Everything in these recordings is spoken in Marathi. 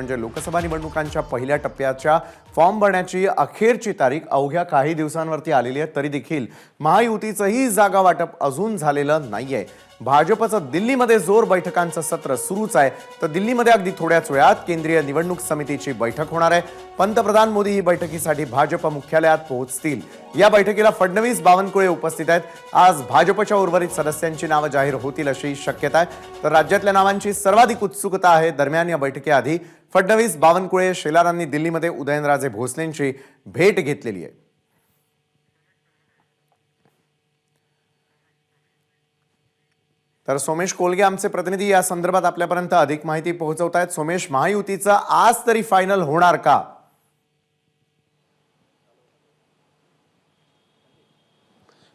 म्हणजे लोकसभा निवडणुकांच्या पहिल्या टप्प्याच्या फॉर्म भरण्याची अखेरची तारीख अवघ्या काही दिवसांवरती आलेली आहे तरी देखील महायुतीचंही जागा वाटप अजून झालेलं नाहीये. भाजपचं दिल्लीमध्ये जोर बैठकांचं सत्र सुरूच आहे. तर दिल्लीमध्ये अगदी थोड्याच वेळात केंद्रीय निवडणूक समितीची बैठक होणार आहे. पंतप्रधान मोदी ही बैठकीसाठी भाजप मुख्यालयात पोहोचतील. या बैठकीला फडणवीस बावनकुळे उपस्थित आहेत. आज भाजपच्या उर्वरित सदस्यांची नावं जाहीर होतील अशी शक्यता आहे. तर राज्यातल्या नावांची सर्वाधिक उत्सुकता आहे दरम्यान या बैठकीआधी. फडणवीस बावनकुळे शेलारांनी दिल्लीमध्ये उदयनराजे भोसलेंची भेट घेतलेली आहे. तर सोमेश कोलगे आमचे प्रतिनिधी या संदर्भात आपल्यापर्यंत अधिक माहिती पोहोचवत आहेत सोमेश महायुतीचा आज तरी फायनल होणार का?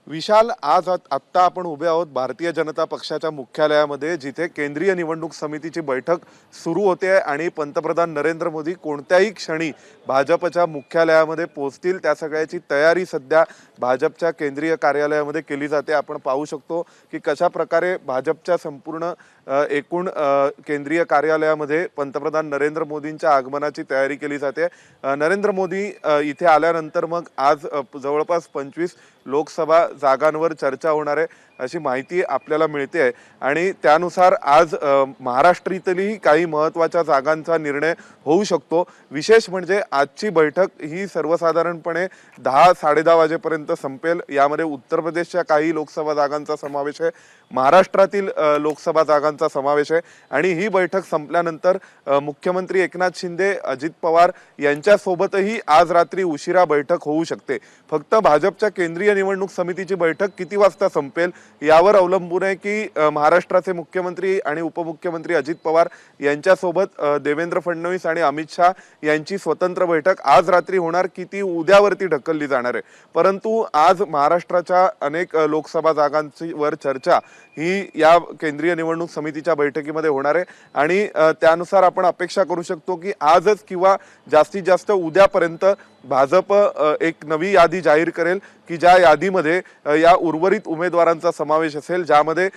विशाल आज आत- आत्ता आपण उभे आहोत भारतीय जनता पक्षाच्या मुख्यालयामध्ये जिथे केंद्रीय निवडणूक समितीची बैठक सुरू होते आहे आणि पंतप्रधान नरेंद्र मोदी कोणत्याही क्षणी भाजपच्या मुख्यालयामध्ये पोहोचतील. त्या सगळ्याची तयारी सध्या भाजपच्या केंद्रीय कार्यालयामध्ये केली जाते. आपण पाहू शकतो की कशा प्रकारे भाजपच्या संपूर्ण एकूण केंद्रीय कार्यालयामध्ये पंतप्रधान नरेंद्र मोदींच्या आगमनाची तयारी केली जाते. नरेंद्र मोदी इथे आल्यानंतर मग आज जवळपास पंचवीस लोकसभा जागांवर चर्चा होणार आहे. अशी माहिती आपल्याला मिळते आहे. आणि त्यानुसार आज अ, काही महत्त्वाच्या जागांचा निर्णय होऊ शकतो. विशेष म्हणजे आजची बैठक ही सर्वसाधारणपणे दहा साडेदहा वाजेपर्यंत संपेल. यामध्ये उत्तर प्रदेशच्या काही लोकसभा जागांचा समावेश आहे महाराष्ट्रातील लोकसभा जागांचा समावेश आहे. आणि ही बैठक संपल्यानंतर मुख्यमंत्री एकनाथ शिंदे अजित पवार यांच्यासोबतही आज रात्री उशिरा बैठक होऊ शकते. फक्त भाजपच्या केंद्रीय निवडणूक समितीची बैठक किती वाजता संपेल यावर अवलंबून आहे की महाराष्ट्राचे मुख्यमंत्री आणि उपमुख्यमंत्री अजित पवार यांच्यासोबत देवेंद्र फडणवीस आणि अमित शहा यांची स्वतंत्र बैठक आज रात्री होणार की ती उद्यावरती ढकलली जाणार आहे. परंतु आज महाराष्ट्राच्या अनेक लोकसभा जागांची वर चर्चा ही या केंद्रीय निवडणूक समितीच्या बैठकीमध्ये होणार आहे. आणि त्यानुसार आपण अपेक्षा करू शकतो की आजच किंवा जास्तीत जास्त उद्यापर्यंत भाजप एक नवी यादी जाहीर करेल की ज्या यादीमध्ये या उर्वरित उमेदवारांचा समावेश असेल ज्यामध्ये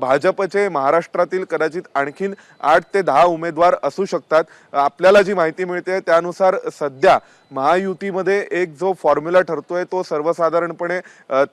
भाजपचे महाराष्ट्रातील कदाचित आणखीन आठ ते दहा उमेदवार असू शकतात. आपल्याला जी माहिती मिळते त्यानुसार सध्या महायुतीमध्ये एक जो फॉर्म्युला ठरतोय तो सर्वसाधारणपणे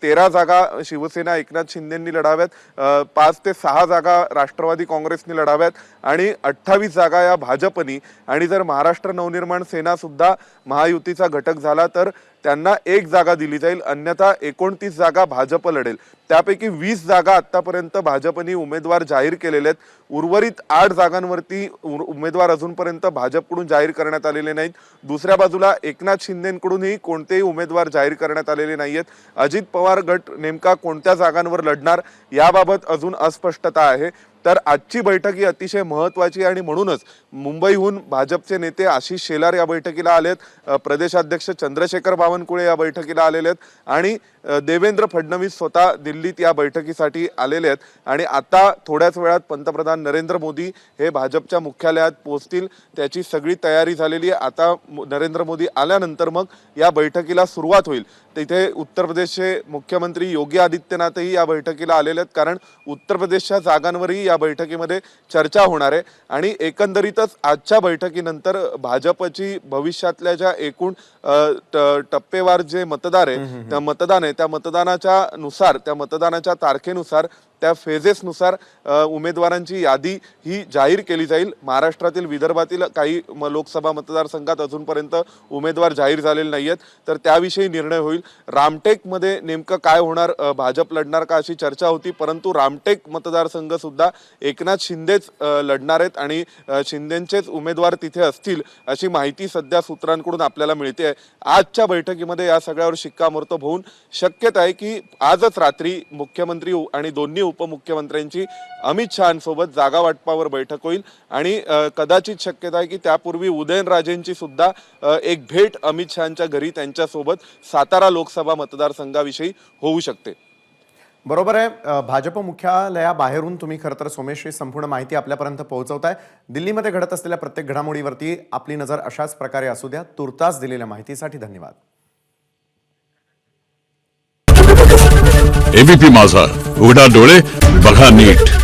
तेरा जागा शिवसेना एकनाथ शिंदेंनी लढाव्यात पाच ते सहा जागा राष्ट्रवादी काँग्रेसनी लढाव्यात आणि अठ्ठावीस जागा या भाजपनी. आणि जर महाराष्ट्र नवनिर्माण सेना सुद्धा महायुतीचा घटक झाला तर त्यांना एक जागा दिली जाईल अन्यथा एकोणतीस जागा भाजप लढेल. त्यापैकी वीस जागा आतापर्यंत भाजपनी उमेदवार जाहीर केलेले आहेत. उर्वरित आठ जागांवरती उमेदवार अजूनपर्यंत भाजपकडून जाहीर करण्यात आलेले नाहीत. दुसऱ्या बाजूला एकनाथ शिंदेकडूनही कोणतेही उमेदवार जाहीर करण्यात आलेले नाही आहेत अजित पवार गट नेमका कोणत्या जागांवर लढणार याबाबत अजून अस्पष्टता आहे. तर आजची बैठक ही अतिशय महत्वाची आणि म्हणूनच मुंबईहून भाजपचे नेते आशिष शेलार या बैठकीला आलेत प्रदेशाध्यक्ष चंद्रशेखर बावनकुळे या बैठकीला आलेले आहेत आणि देवेंद्र फडणवीस स्वतः दिल्लीत या बैठकीसाठी आलेले आहेत. आणि आता थोड्याच वेळात पंतप्रधान नरेंद्र मोदी हे भाजपच्या मुख्यालयात पोहोचतील त्याची सगळी तयारी झालेली आहे. आता नरेंद्र मोदी आल्यानंतर मग या बैठकीला सुरुवात होईल. तिथे उत्तर प्रदेशचे मुख्यमंत्री योगी आदित्यनाथही या बैठकीला आलेले आहेत. कारण उत्तर प्रदेशच्या जागांवरही या बैठकीमध्ये चर्चा होणार आहे. आणि एकंदरीतच आजच्या बैठकीनंतर भाजपची भविष्यातल्या ज्या एकूण टप्पेवार जे मतदार आहे त्या मतदान आहे त्या मतदानाच्या नुसार त्या मतदानाच्या तारखेनुसार त्या फेजेसनुसार उमेदवारांची यादी ही जाहीर केली जाईल. महाराष्ट्रातील विदर्भातील काही लोकसभा मतदारसंघात अजूनपर्यंत उमेदवार जाहीर झालेले नाही आहेत तर त्याविषयी निर्णय होईल. रामटेकमध्ये नेमकं काय होणार? भाजप लढणार का अशी चर्चा होती. परंतु रामटेक मतदारसंघ सुद्धा एकनाथ शिंदेच लढणार आहेत आणि शिंदेंचेच उमेदवार तिथे असतील अशी माहिती सध्या सूत्रांकडून आपल्याला मिळते. आहे आजच्या बैठकीमध्ये या सगळ्यावर शिक्कामोर्तब होऊन शक्यता आहे की आजच रात्री मुख्यमंत्री आणि दोन्ही उपमुख्यमंत्र्यांची अमित शहांसोबत जागा वाटपावर बैठक होईल आणि कदाचित शक्यता आहे की त्यापूर्वी उदयनराजेंची सुद्धा एक भेट अमित शहांच्या घरी त्यांच्यासोबत सातारा लोकसभा मतदारसंघाविषयी होऊ शकते. बरोबर आहे. भाजप मुख्यालयाबाहेरून तुम्ही खरं तर सोमेशची संपूर्ण माहिती आपल्यापर्यंत पोहोचवताय. दिल्लीमध्ये घडत असलेल्या प्रत्येक घडामोडीवरती आपली नजर अशाच प्रकारे असू द्या. तुर्तास दिलेल्या माहितीसाठी धन्यवाद. एबीपी माझा. उघडा डोळे बघा नीट.